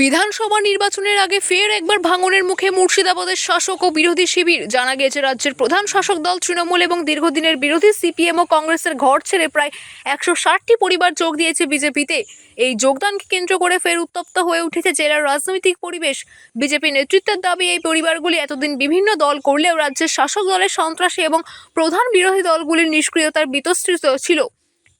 বিধানসভা নির্বাচনের আগে ফের একবার ভাঙনের মুখে মুর্শিদাবাদের শাসক ও বিরোধী শিবির। জানা গিয়েছে, রাজ্যের প্রধান শাসক দল তৃণমূল এবং দীর্ঘদিনের বিরোধী সিপিএম ও কংগ্রেসের ঘর ছেড়ে প্রায় একশো ষাটটি পরিবার যোগ দিয়েছে বিজেপিতে। এই যোগদানকে কেন্দ্র করে ফের উত্তপ্ত হয়ে উঠেছে জেলার রাজনৈতিক পরিবেশ। বিজেপি নেতৃত্বের দাবি, এই পরিবারগুলি এতদিন বিভিন্ন দল করলেও রাজ্যের শাসক দলের সন্ত্রাসী এবং প্রধান বিরোধী দলগুলির নিষ্ক্রিয়তার বিতস্ত্রিত ছিল।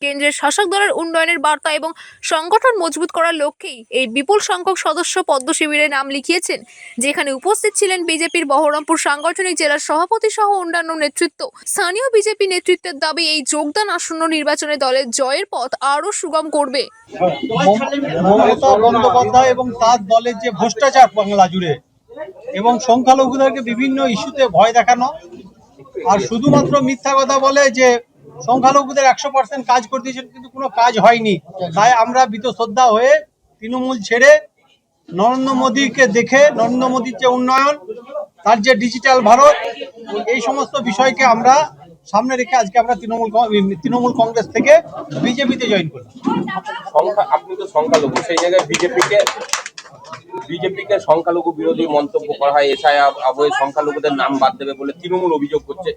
কেন্দ্রের শাসক দলের উন্নয়নের বার্তা এবং সংগঠন মজবুত করার লক্ষ্যেই এই বিপুল সংখ্যক সদস্য পদ্ম শিবিরে নাম লিখিয়েছেন, যেখানে উপস্থিত ছিলেন বিজেপির বহরমপুর সাংগঠনিক জেলার সভাপতি সহ অন্যান্য নেতৃত্ব। স্থানীয় বিজেপি নেতৃত্বের দাবি, এই যোগদান আসন্ন নির্বাচনে দলের জয়ের পথ আরও সুগম করবে। এবং তার দলের যে ভ্রষ্টাচার বাংলা জুড়ে এবং সংখ্যালঘুদেরকে বিভিন্ন ইস্যুতে ভয় দেখানো, আর শুধুমাত্র মিথ্যা কথা বলে যে সংখ্যালঘুদের একশো পার্সেন্ট কাজ করে দিয়েছেন, কিন্তু কোনো কাজ হয়নি। তাই আমরা শ্রদ্ধা হয়ে তৃণমূল ছেড়ে নরেন্দ্র মোদীকে দেখে, নরেন্দ্র মোদীর যে উন্নয়ন, তার যে ডিজিটাল ভারত, এই সমস্ত বিষয়কে আমরা সামনে রেখে আজকে আমরা তৃণমূল তৃণমূল কংগ্রেস থেকে বিজেপিতে জয়েন সংখ্যা আপনি তো সংখ্যালঘু, সেই জায়গায় বিজেপিকে বিজেপিকে সংখ্যালঘু বিরোধী মন্তব্য করা হয়, এসআই আবহে সংখ্যালঘুদের নাম বাদ দেবে বলে তৃণমূল অভিযোগ করছে।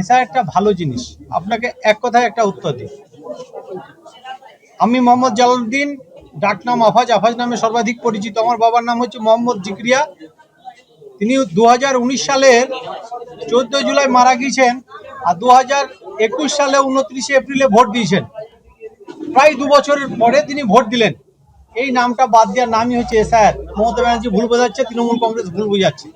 এসা একটা ভালো জিনিস, আপনাকে এক কথায় একটা উত্তর দিই। আমি মোহাম্মদ জালালউদ্দিন ডাকনাম আফাজ আফাজ নামে সর্বাধিক পরিচিত। আমার বাবার নাম হচ্ছে মোহাম্মদ জিক্রিয়া। তিনি দু হাজার উনিশ সালের চোদ্দ জুলাই মারা গিয়েছেন আর দু হাজার একুশ সালে উনত্রিশে এপ্রিলে ভোট দিয়েছেন। প্রায় দু বছরের পরে তিনি ভোট দিলেন। এই নামটা বাদ দেওয়ার নামই হচ্ছে এসআর মমতা ব্যানার্জি ভুল বোঝাচ্ছে, তৃণমূল কংগ্রেস ভুল বোঝাচ্ছে।